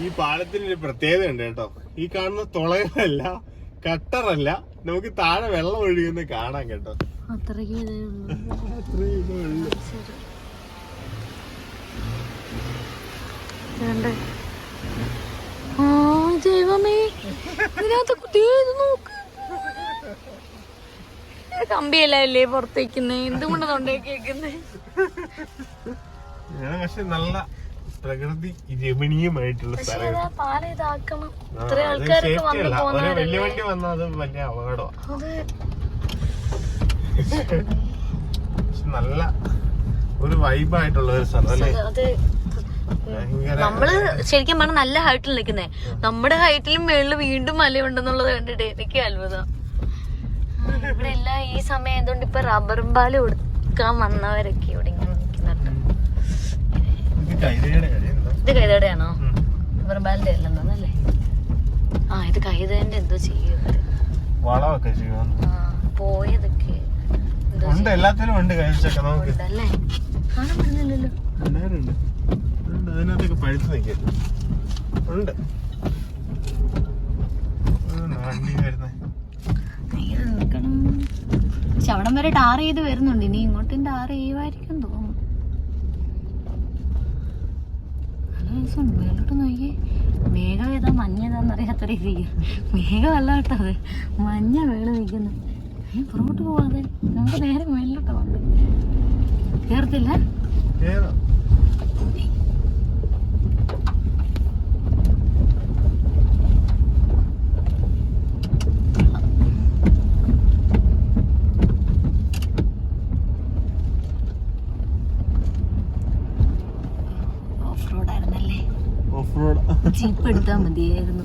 ഈ പാലത്തിന് ഒരു പ്രത്യേകത ഉണ്ട് കേട്ടോ. ഈ കാണുന്ന തുളയല്ല കട്ടറല്ല. നമുക്ക് താഴെ വെള്ളം ഒഴുകുന്ന കാണാം കേട്ടോ. കമ്പിയല്ലേ അത്രയും ഉള്ളൂ. ആ ദൈവമേ. ഇതിനകത്ത് നോക്ക്. പുറത്തേക്കുന്നേ? എന്തുകൊണ്ട് തൊണ്ടേക്ക് വെക്കുന്നേ പക്ഷെ നല്ല പ്രകൃതി രമണീയമായിട്ടുള്ള സ്ഥലം അതാ പാല ഇതാക്കണം. ഇത്ര ആൾക്കാരൊക്കെ safety വന്ന് അല്ല. ഒരു വലിയ വണ്ടി വന്നാൽ അത് വലിയ അപകടമാണ് നല്ല ഒരു വൈബായിട്ടുള്ള ഒരു സ്ഥലം അല്ലേ? നമ്മൾ ശരിക്കും പറഞ്ഞ നല്ല ഹൈറ്റിൽ നിൽക്കുന്നേ. നമ്മുടെ ഹൈറ്റിലും മേളിൽ വീണ്ടും മലയുണ്ടെന്നുള്ളത് കണ്ടിട്ട് എനിക്ക് അത്ഭുതം. ഇവിടെ എല്ലാം ഈ സമയം ആയതുകൊണ്ട് ഇപ്പൊ റബ്ബറും പാൽ കൊടുക്കാൻ വന്നവരൊക്കെ ഇവിടെ ഇത് കൈതടയാണോ. റബ്ബറും തോന്നല്ലേ ആ ഇത് കൈതേന്റെ എന്തോ ചെയ്യുന്നത് വളമൊക്കെ ചെയ്യും പോയതൊക്കെ ഉണ്ട് എല്ലാത്തിനും ഉണ്ട് കഴിച്ചൊക്കെ നമുക്ക്. ഉണ്ടല്ലേ? കാണാൻ പറ്റുന്നില്ലല്ലോ. ഉണ്ടായിട്ടുണ്ട് ഉണ്ട് അതിനകത്തൊക്കെ പഴുത്ത് നിൽക്കുന്നു. ഉണ്ട്. ഉം, വണ്ടി വരുന്നേ? ഭയങ്കര നിൽക്കണം. പക്ഷെ അവിടം വരെ ടാർ ചെയ്ത് വരുന്നുണ്ട്. ഇനി ഇങ്ങോട്ടും ടാർ ചെയ്യുമായിരിക്കും തോന്നുന്നു. രസമുണ്ട് മേലോട്ട് നോക്കി മേഘം ഏതാ മഞ്ഞ ഏതാന്ന് അറിയാത്ത രീതിക്ക് മേഘമല്ല കേട്ടോ അത്. മഞ്ഞ വേൾ നിൽക്കുന്നു. ഏ പുറകോട്ട് പോവാതെ. നമുക്ക് നേരെ പോകണ്ട് കേറത്തില്ല ഏതാ ഓഫ് റോഡ് ആയിരുന്നല്ലേ ഓഫ് റോഡ് ജീപ്പ് എടുത്താൽ മതിയായിരുന്നു ഓയ്. ഇതുണ്ടോ കഴിച്ചൊക്കെ ഉണ്ടായിരുന്നു ആ കണ്ടേ കണ്ടിട്ട് ഓ സൈഡിലെല്ലാം നിൽക്കുന്നുണ്ട് കേട്ടോ അകത്ത് ഇത് ഇവിടെ നോക്കി ഇങ്ങോട്ട് ആ അതേണ്ട നിൽക്കുന്നു ആ കണ്ട് കണ്ട് കണ്ട് അതിനകത്ത് ഒരെണ്ണമുണ്ട് എടുത്താൽ മതിയായിരുന്നു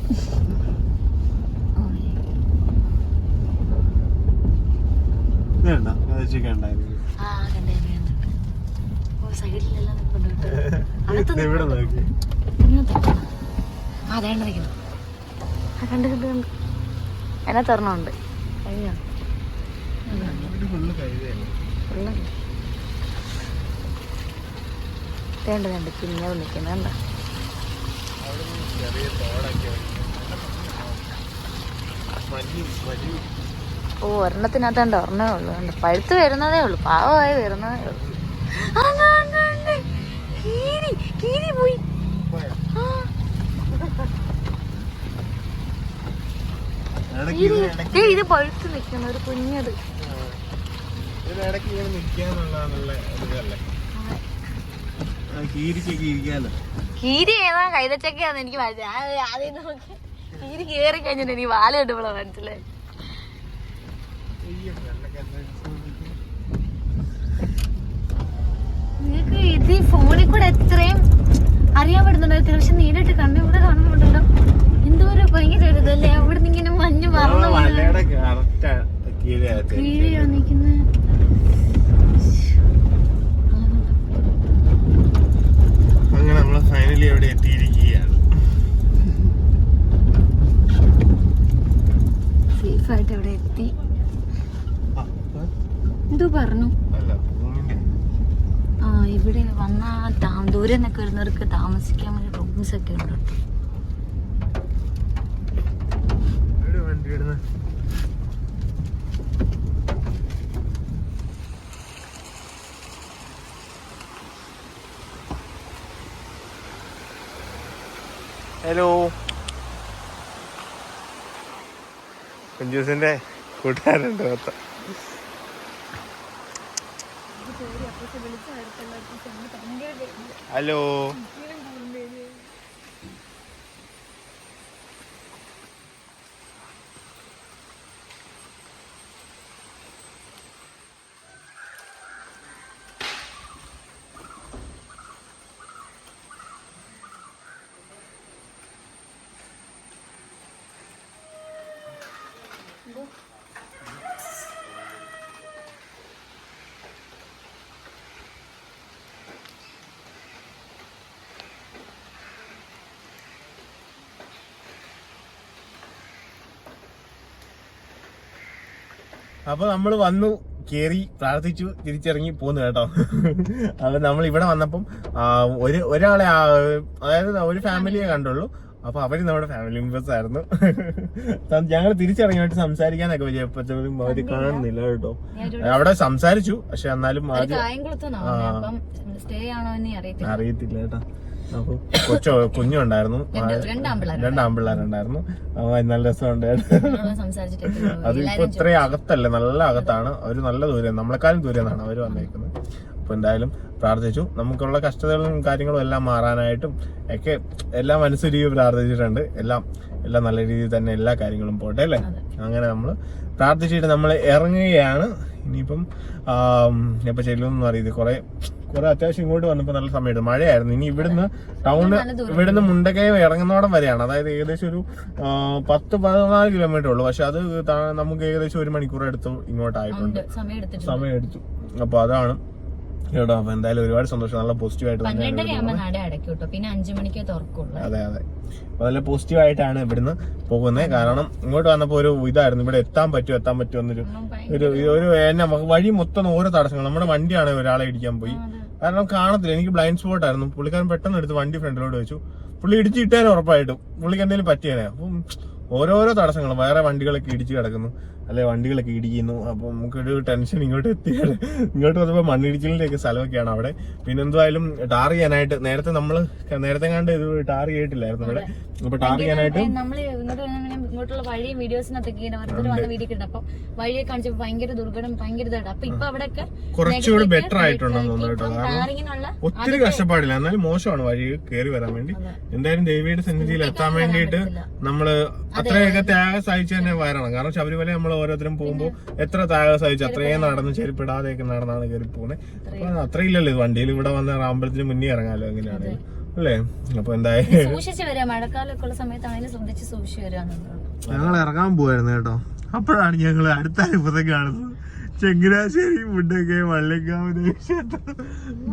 വേണ്ട വേണ്ട. പിന്നെ അവിടെ നിന്ന് ചെറിയ തോടൊക്കെ ഓ ഒരെണ്ണത്തിനകത്ത് കണ്ട ഒരെണ്ണേ ഉള്ളൂ. കണ്ട? പഴുത്ത് വരുന്നതേ ഉള്ളൂ. പാവമായി വരുന്നതേ ഉള്ളൂ. പോയി. ഇത് പഴുത്ത് നിൽക്കുന്ന. ഒരു കുഞ്ഞത്. ഇതിനിടയ്ക്ക് ഇങ്ങനെ നിൽക്കാന്നുള്ളതാണുള്ള കീരി ഏതാ? കൈതച്ചക്കയാന്ന് എനിക്ക് മനസ്സിലായി അത് ആദ്യം നോക്കി ഇത് കേറി കഴിഞ്ഞിട്ട് എനിക്ക് വാല കിട്ടുമ്പോഴാ മനസ്സിലായി നിനക്ക് ഇത് ഫോണിൽ കൂടെ എത്രയും അറിയാൻ പറ്റുന്നുണ്ടായിരുന്നു പക്ഷെ നേരിട്ട് കണ്ണു ഇവിടെ കാണുന്നുണ്ടല്ലോ. എന്തോ ഒരു ഭയങ്കര ഒരു ഇതല്ലേ അവിടെ നിന്ന് ഇങ്ങനെ മഞ്ഞ് മറന്നു കീഴിലാണ് നിൽക്കുന്നത് ഫൈനലി അവിടെ എത്തിയിരിക്കുകയാണ്. എത്തി. എന്തോ പറഞ്ഞു? ആ ഇവിടെ വന്നാ ദൂരെ വരുന്നവർക്ക് താമസിക്കാൻ വേണ്ടി റൂംസ് ഒക്കെ ഉണ്ട്. ഹലോ കുഞ്ചൂസിന്റെ കൂട്ടുകാരുണ്ട് മൊത്തം. ഹലോ അപ്പൊ നമ്മൾ വന്നു കേറി പ്രാർത്ഥിച്ചു തിരിച്ചിറങ്ങി പോന്നു കേട്ടോ. അപ്പൊ നമ്മൾ ഇവിടെ വന്നപ്പം ഒരു ഒരാളെ അതായത് ഒരു ഫാമിലിയെ കണ്ടുള്ളൂ. അപ്പൊ അവർ നമ്മുടെ ഫാമിലി മെമ്പേഴ്സ് ആയിരുന്നു. ഞങ്ങൾ തിരിച്ചിറങ്ങിയിട്ട് സംസാരിക്കാനൊക്കെ വിജയപ്പോഴും അവർ കാണുന്നില്ല കേട്ടോ. അവിടെ സംസാരിച്ചു പക്ഷെ എന്നാലും അറിയത്തില്ല കേട്ടോ. അപ്പൊ കൊച്ചു കുഞ്ഞുണ്ടായിരുന്നു. രണ്ട് ആമ്പിള്ളേരുണ്ടായിരുന്നു നല്ല രസമുണ്ടായിരുന്നു സംസാരിച്ചിട്ട് അത് ഇപ്പൊ ഇത്രയും അകത്തല്ലേ? നല്ല അകത്താണ്. അവർ നല്ല ദൂരം നമ്മളെക്കാളും ദൂരെന്നാണ് അവർ വന്നേക്കുന്നത്. അപ്പൊ എന്തായാലും പ്രാർത്ഥിച്ചു. നമുക്കുള്ള കഷ്ടതകളും കാര്യങ്ങളും എല്ലാം മാറാനായിട്ടും ഒക്കെ എല്ലാം മനസ്സുരുകി പ്രാർത്ഥിച്ചിട്ടുണ്ട്. എല്ലാം എല്ലാം നല്ല രീതിയിൽ തന്നെ എല്ലാ കാര്യങ്ങളും പോട്ടെ അല്ലേ? അങ്ങനെ നമ്മൾ പ്രാർത്ഥിച്ചിട്ട് നമ്മൾ ഇറങ്ങുകയാണ്. ഇനിയിപ്പം ഇപ്പൊ ചെല്ലുമെന്ന് അറിയത് കുറെ കുറെ അത്യാവശ്യം ഇങ്ങോട്ട് വന്നപ്പോ നല്ല സമയത്ത് മഴയായിരുന്നു. ഇനി ഇവിടുന്ന് ടൗണ് ഇവിടുന്ന് മുണ്ടക്കയം ഇറങ്ങുന്നോടം വരെയാണ്. അതായത് ഏകദേശം ഒരു പത്ത് പതിനാല് കിലോമീറ്റർ ഉള്ളൂ. പക്ഷെ അത് നമുക്ക് ഏകദേശം ഒരു മണിക്കൂർ എടുത്തു ഇങ്ങോട്ടായിട്ടുണ്ട്. സമയം എടുത്തു അപ്പൊ അതാണ്. കേട്ടോ അപ്പൊ എന്തായാലും ഒരുപാട് സന്തോഷം. നല്ല പോസിറ്റീവ് ആയിട്ട് അതെ അതെ. നല്ല പോസിറ്റീവ് ആയിട്ടാണ് ഇവിടുന്ന് പോകുന്നത് കാരണം ഇങ്ങോട്ട് വന്നപ്പോ ഒരു ഇതായിരുന്നു. ഇവിടെ എത്താൻ പറ്റുമോ എത്താൻ പറ്റുമോ എന്നൊരു ഒരു ഒരു എന്നെ വഴി മൊത്തം ഓരോ തടസ്സങ്ങൾ. നമ്മുടെ വണ്ടിയാണ് ഒരാളെ ഇടിക്കാൻ പോയി. കാരണം കാണത്തില്ല. എനിക്ക് ബ്ലൈൻഡ് സ്പോട്ട് ആയിരുന്നു. പുള്ളിക്കാരൻ പെട്ടെന്ന് എടുത്ത് വണ്ടി ഫ്രണ്ടിലോട്ട് വെച്ചു. പുള്ളി ഇടിച്ചിട്ടേനെ ഉറപ്പായിട്ടും. പുള്ളിക്ക് എന്തെങ്കിലും പറ്റിയാലേ അപ്പം ഓരോരോ തടസ്സങ്ങൾ. വേറെ വണ്ടികളൊക്കെ ഇടിച്ച് കിടക്കുന്നു. അല്ലെ വണ്ടികളൊക്കെ ഇടിക്കുന്നു. അപ്പൊ നമുക്കൊരു ടെൻഷൻ ഇങ്ങോട്ട് എത്തിയാണ് ഇങ്ങോട്ട് വന്നപ്പോ മണ്ണിടിച്ചിലിന്റെ സ്ഥലമൊക്കെയാണ് അവിടെ. പിന്നെ എന്തായാലും ടാർ ചെയ്യാനായിട്ട് നേരത്തെ നമ്മൾ നേരത്തെ കണ്ട് ഇത് ടാർ ചെയ്തിട്ടില്ലായിരുന്നു അവിടെ അപ്പൊ ടാർ ചെയ്യാനായിട്ട് ഏ, വഴിയും വീഡിയോസിനകത്തൊക്കെ ഇങ്ങനെ വെറുതെ വന്ന വീഡിയോ കിട്ടും അപ്പൊ വഴിയെ കാണിച്ചപ്പോ ഭയങ്കര ദുർഘടം ഭയങ്കര ഇതായിട്ട്. അപ്പൊ ഇപ്പൊ അവിടെയൊക്കെ കുറച്ചുകൂടി ബെറ്റർ ആയിട്ടുണ്ടെന്ന് തോന്നുന്നു ഒത്തിരി കഷ്ടപ്പാടില്ല. എന്നാലും മോശമാണ് വഴി കയറി വരാൻ വേണ്ടി. എന്തായാലും ദേവിയുടെ സന്നിധിയിൽ എത്താൻ വേണ്ടിയിട്ട് നമ്മൾ അത്രയൊക്കെ ത്യാഗം സഹിച്ച് തന്നെ വരണം. കാരണം ശബരിമല നമ്മൾ ഓരോരുത്തരും പോകുമ്പോൾ എത്ര ത്യാഗം സഹിച്ച് അത്രയും നടന്ന് ചെരുപ്പിടാതെയൊക്കെ നടന്നാണ് കയറി പോകുന്നത് അപ്പൊ അത്രയില്ലല്ലോ ഇത് വണ്ടിയിൽ ഇവിടെ വന്ന അമ്പലത്തിന് മുന്നേ ഇറങ്ങാലോ എങ്ങനെയാണെങ്കിലും. അല്ലേ? അപ്പൊ എന്തായാലും സൂക്ഷിച്ച് വരിക. മഴക്കാലമൊക്കെ ഉള്ള സമയത്താണെങ്കിലും ശ്രദ്ധിച്ച് സൂക്ഷിച്ച് വരികയാണെന്നുള്ളത് ഞങ്ങൾ ഇറങ്ങാൻ പോവായിരുന്നു കേട്ടോ. അപ്പോഴാണ് ഞങ്ങൾ അടുത്ത അനുഭവം കാണുന്നത്. ചങ്ങനാശ്ശേരി മുണ്ടൊക്കെ വള്ളിക്കാവ്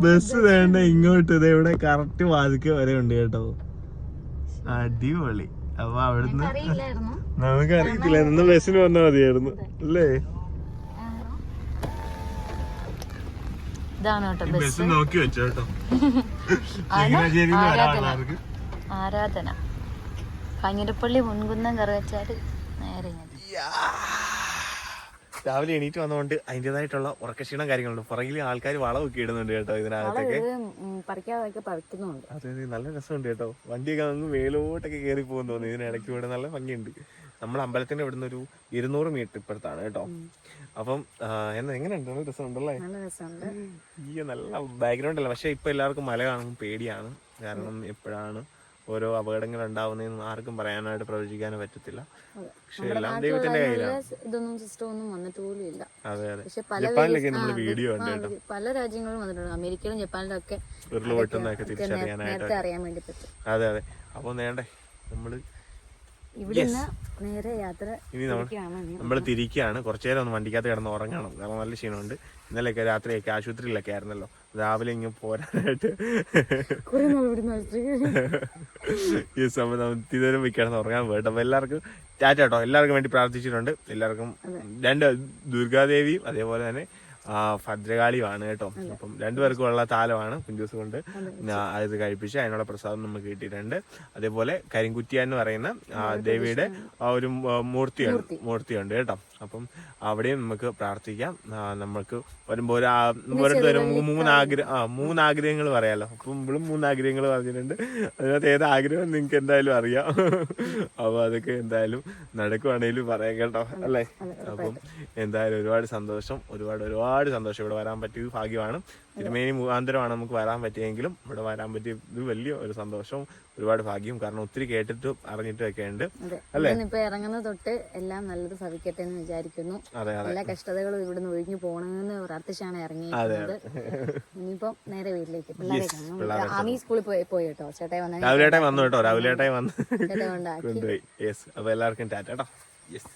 ബസ് വേണ്ട ഇങ്ങോട്ട്. ഇത് ഇവിടെ കറക്റ്റ് വാതിക്ക വരെ ഉണ്ട് കേട്ടോ. അടിപൊളി. അപ്പൊ അവിടുന്ന് അറിയില്ലായിരുന്നു നമുക്ക് അറിയത്തില്ല ഇന്ന് ബസ്സിന് വന്നാൽ മതിയായിരുന്നു. അല്ലേ? ഇതാണ് കേട്ടോ ബസ് നോക്കി ആരാധന. കാഞ്ഞിരപ്പള്ളി മുൻകുന്നം കറുവച്ചാൽ നേരെ. രാവിലെ എണീറ്റ് വന്നതുകൊണ്ട് അതിന്റെതായിട്ടുള്ള ഉറക്കക്ഷീണം കാര്യങ്ങളുണ്ട്. പുറകിൽ ആൾക്കാർ വളമൊക്കെ ഇടുന്നുണ്ട് കേട്ടോ ഇതിനകത്തൊക്കെ. അതെ നല്ല രസമുണ്ട് കേട്ടോ. വണ്ടിയൊക്കെ അങ്ങ് മേലോട്ടൊക്കെ കയറി പോകുന്നു തോന്നുന്നു ഇതിനിടയ്ക്ക് ഇവിടെ നല്ല ഭംഗിയുണ്ട്. നമ്മൾ അമ്പലത്തിന്റെ ഇവിടുന്ന് ഒരു ഇരുന്നൂറ് മീറ്റർ ഇപ്പുറത്താണ് കേട്ടോ. അപ്പം എന്താ എങ്ങനെയുണ്ട്? നല്ല രസമുണ്ടല്ലേ? അയ്യോ ഈ നല്ല ബാക്ക്ഗ്രൗണ്ട് അല്ല? പക്ഷെ ഇപ്പൊ എല്ലാവർക്കും മല കാണുമ്പോൾ പേടിയാണ്. കാരണം എപ്പോഴാണ് ഓരോ അപകടങ്ങൾ ഉണ്ടാവുന്നതെന്നും ആർക്കും പറയാനായിട്ട് പ്രവചിക്കാനും പറ്റത്തില്ല. പക്ഷെ എല്ലാം ദൈവത്തിന്റെ കയ്യിലാണ്. ഇതൊന്നും സിസ്റ്റം ഒന്നും വന്നിട്ട് പോലും ഇല്ല. അതെ അതെ. പല ജപ്പാനിലൊക്കെ നമ്മൾ വീഡിയോ ഉണ്ട് പല രാജ്യങ്ങളും വന്നിട്ടുണ്ട്. അമേരിക്കയിലും ജപ്പാനിലും ഒക്കെ തിരിച്ചറിയാനായിട്ട്. അറിയാൻ വേണ്ടി പറ്റും. അതെ അതെ. അപ്പൊ നേണ്ടേ നമ്മൾ ഇവിടെ നിന്ന് നേരെ യാത്ര ഇനി നമ്മൾ തിരിക്കുകയാണ് ഇനി. നമ്മൾ തിരിക്കുകയാണ് കുറച്ചു നേരം ഒന്ന് വണ്ടിക്കകത്ത് കിടന്ന് ഉറങ്ങണം. കാരണം നല്ല ക്ഷീണമുണ്ട്. ഇന്നലെയൊക്കെ രാത്രിയൊക്കെ ആശുപത്രിയിലൊക്കെ ആയിരുന്നല്ലോ. രാവിലെ ഇങ്ങനെ പോരാനായിട്ട്. ഈ നമ്മൾ തിരുവനന്തപുരം കിടന്ന് ഉറങ്ങാൻ പോയിട്ട് അപ്പൊ എല്ലാവർക്കും ടാറ്റ കേട്ടോ എല്ലാവർക്കും വേണ്ടി പ്രാർത്ഥിച്ചിട്ടുണ്ട്. എല്ലാവർക്കും രണ്ട് ദുർഗാദേവിയും അതേപോലെ തന്നെ ആ, ഭദ്രകാളിയുമാണ് കേട്ടോ. അപ്പം രണ്ടുപേർക്കും ഉള്ള താലമാണ് കുഞ്ചൂസ് കൊണ്ട്. അത്. കഴിപ്പിച്ച് അതിനുള്ള പ്രസാദം നമുക്ക് കിട്ടിയിട്ടുണ്ട്. അതേപോലെ കരിങ്കുറ്റിയ എന്ന് പറയുന്ന ദേവിയുടെ ആ ഒരു മൂർത്തിയുണ്ട്. മൂർത്തിയുണ്ട് കേട്ടോ. അപ്പം അവിടെയും നമുക്ക് പ്രാർത്ഥിക്കാം. നമ്മൾക്ക് നമുക്ക് വരുമ്പോൾ ഒരു ആ- വരുമ്പോൾ ഒരു മൂന്ന് ആഗ്രഹം ആ മൂന്ന് ആഗ്രഹങ്ങൾ പറയാലോ. അപ്പം ഇവളും മൂന്നാഗ്രഹങ്ങൾ പറഞ്ഞിട്ടുണ്ട്. അതിനകത്ത് ഏത് ആഗ്രഹം നിങ്ങൾക്ക് എന്തായാലും അറിയാം. അപ്പൊ അതൊക്കെ എന്തായാലും നടക്കുവാണേലും പറയാം കേട്ടോ. അല്ലേ? അപ്പം എന്തായാലും ഒരുപാട് സന്തോഷം. ഒരുപാട് ഒരുപാട് സന്തോഷം ഇവിടെ വരാൻ പറ്റിയത് ഭാഗ്യമാണ്. തിരുമേനി മുഖാന്തരമാണ് നമുക്ക് വരാൻ പറ്റിയെങ്കിലും ഇവിടെ വരാൻ പറ്റിയത് വലിയ ഒരു സന്തോഷവും ഒരുപാട് ഭാഗ്യവും. കാരണം ഒത്തിരി കേട്ടിട്ടും അറിഞ്ഞിട്ടും ഒക്കെ ഉണ്ട് അല്ലേ? ഇപ്പൊ ഇറങ്ങുന്ന തൊട്ട് എല്ലാം നല്ലത് ഭവിക്കട്ടെ എന്ന് വിചാരിക്കുന്നു. എല്ലാ കഷ്ടതകളും ഇവിടുന്ന് ഒഴിഞ്ഞു പോകണമെന്ന് പ്രാർത്ഥിച്ചാണ് ഇറങ്ങിയത് ഇനിയിപ്പം നേരെ വീട്ടിലേക്ക്. പിള്ളേരെ ആമി സ്കൂളിൽ പോയി പോയി കേട്ടോ. ചേട്ടായി വന്ന. രാവിലെ വന്നു കേട്ടോ. രാവിലെ കൊണ്ടാക്കി അപ്പൊ എല്ലാവർക്കും ടാറ്റ കേട്ടോ യെസ്